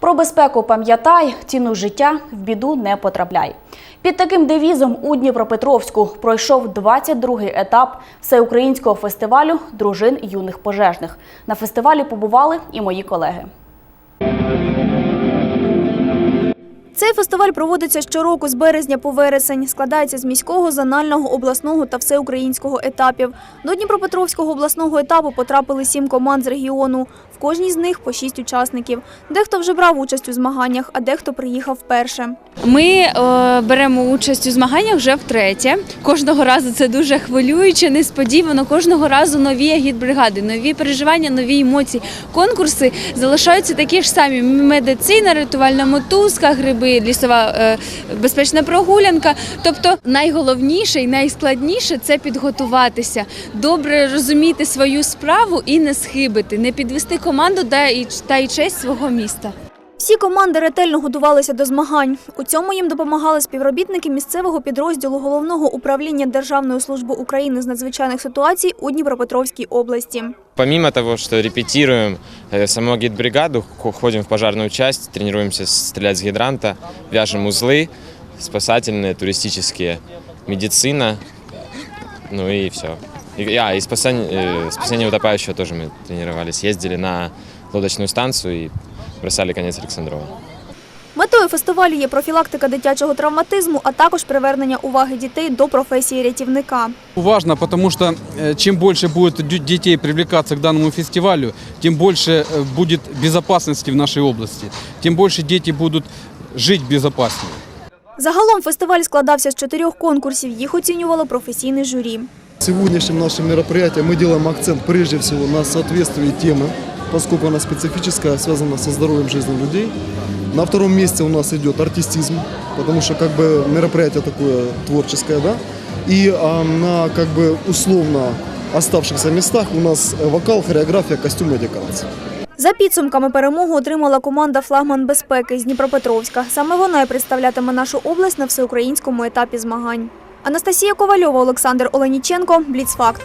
Про безпеку пам'ятай, ціну життя в біду не потрапляй. Під таким девізом у Дніпропетровську пройшов 22-й етап всеукраїнського фестивалю дружин юних пожежних. На фестивалі побували і мої колеги. Цей фестиваль проводиться щороку з березня по вересень. Складається з міського, зонального, обласного та всеукраїнського етапів. До Дніпропетровського обласного етапу потрапили сім команд з регіону. В кожній з них по шість учасників. Дехто вже брав участь у змаганнях, а дехто приїхав вперше. Ми е, беремо участь у змаганнях вже втретє. Кожного разу це дуже хвилююче, несподівано. Кожного разу нові агітбригади, нові переживання, нові емоції. Конкурси залишаються такі ж самі: медицина, рятувальна мотузка, гриби, лісова е, безпечна прогулянка. Тобто найголовніше і найскладніше це підготуватися, добре розуміти свою справу і не схибити, не підвести команду та й честь свого міста. Всі команди ретельно готувалися до змагань. У цьому їм допомагали співробітники місцевого підрозділу головного управління Державної служби України з надзвичайних ситуацій у Дніпропетровській області. Помимо того, что репетируем э, саму гидбригаду, хо- ходим в пожарную часть, тренируемся стрелять с гидранта, вяжем узлы спасательные, туристические, медицина, ну и все. И, а, и спасание, э, спасение утопающего тоже мы тренировались. Ездили на лодочную станцию и бросали конец Александрова. Метою фестивалю є профілактика дитячого травматизму, а також привернення уваги дітей до професії рятівника. Важно, потому что э, чем больше будет дю- детей привлекаться к данному фестивалю, тем больше э, будет безопасности в нашей области, тем больше дети будут жить безопаснее. Загалом фестиваль складався з чотирьох конкурсів. Їх оцінювало професійне журі. Сегодняшним нашим мероприятием мы делаем акцент прежде всего на соответствии темы, поскольку она специфическая, связана со здоровьем жизни людей. На втором месте у нас идет артистизм, потому что как бы мероприятие такое творческое, да. И а, на как бы условно оставшихся местах у нас э, вокал, хореография, костюмы и декорации. За підсумками перемогу отримала команда «Флагман безпеки» з Дніпропетровська. Саме вона і представлятиме нашу область на всеукраїнському етапі змагань. Анастасія Ковальова, Олександр Оленіченко, Бліцфакт.